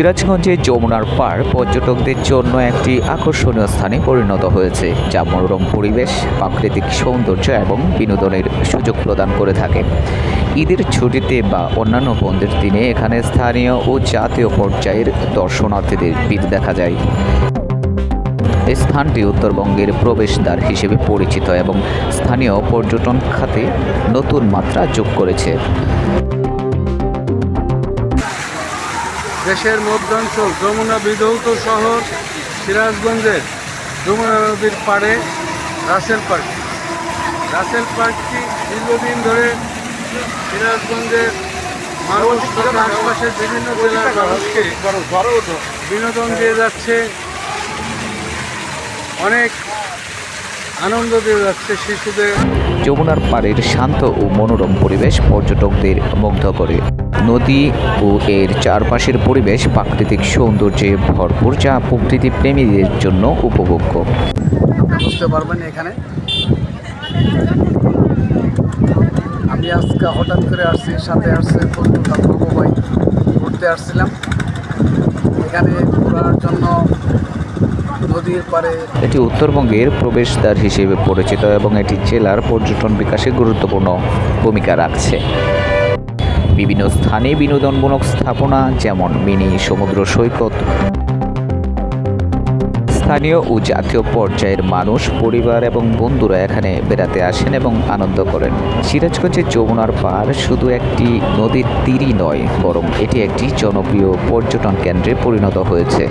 সিরাজগঞ্জে যমুনার পাড় পর্যটকদের জন্য একটি আকর্ষণীয় স্থানে পরিণত হয়েছে, যা মনোরম পরিবেশ, প্রাকৃতিক সৌন্দর্য এবং বিনোদনের সুযোগ প্রদান করে থাকে। ঈদের ছুটিতে বা অন্যান্য বন্ধের দিনে এখানে স্থানীয় ও জাতীয় পর্যায়ের দর্শনার্থীদের ভিড় দেখা যায়। স্থানটি উত্তরবঙ্গের প্রবেশদ্বার হিসেবে পরিচিত এবং স্থানীয় পর্যটন খাতে নতুন মাত্রা যোগ করেছে। দেশের মধ্যাঞ্চল, যমুনা বিধৌত শহর সিরাজগঞ্জের যমুনা নদীর পাড়ে রাসেল পার্ক। রাসেল পার্কটি দীর্ঘদিন ধরে সিরাজগঞ্জের মানুষ তথা আশপাশের বিভিন্ন জেলার মানুষকে বিনোদন দিয়ে যাচ্ছে, অনেক আনন্দ দিয়ে যাচ্ছে শিশুদের। যমুনার পাড়ের শান্ত ও মনোরম পরিবেশ পর্যটকদের মুগ্ধ করে। নদী ও এর চারপাশের পরিবেশ প্রাকৃতিক সৌন্দর্যে ভরপুর যা প্রকৃতি প্রেমীদের জন্য উপভোগ্য। বুঝতে পারবেন এখানে। আমি আজকে হঠাৎ করে আসছি সাথে আসছে ভাই ঘুরতে আসছিলাম। এখানে ঘোরার জন্য নদীর পাড়ে এটি উত্তরবঙ্গের প্রবেশদ্বার হিসেবে পরিচিত এবং এটি জেলার পর্যটন বিকাশে গুরুত্বপূর্ণ ভূমিকা রাখছে। বিভিন্ন স্থানে বিনোদনমূলক স্থাপনা, যেমন মিনি সমুদ্র সৈকত। স্থানীয় ও জাতীয় পর্যায়ের মানুষ, পরিবার এবং বন্ধুরা এখানে বেড়াতে আসেন এবং আনন্দ করেন। সিরাজগঞ্জের যমুনার পাড় শুধু একটি নদীর তীরই নয়, বরং এটি একটি জনপ্রিয় পর্যটন কেন্দ্রে পরিণত হয়েছে।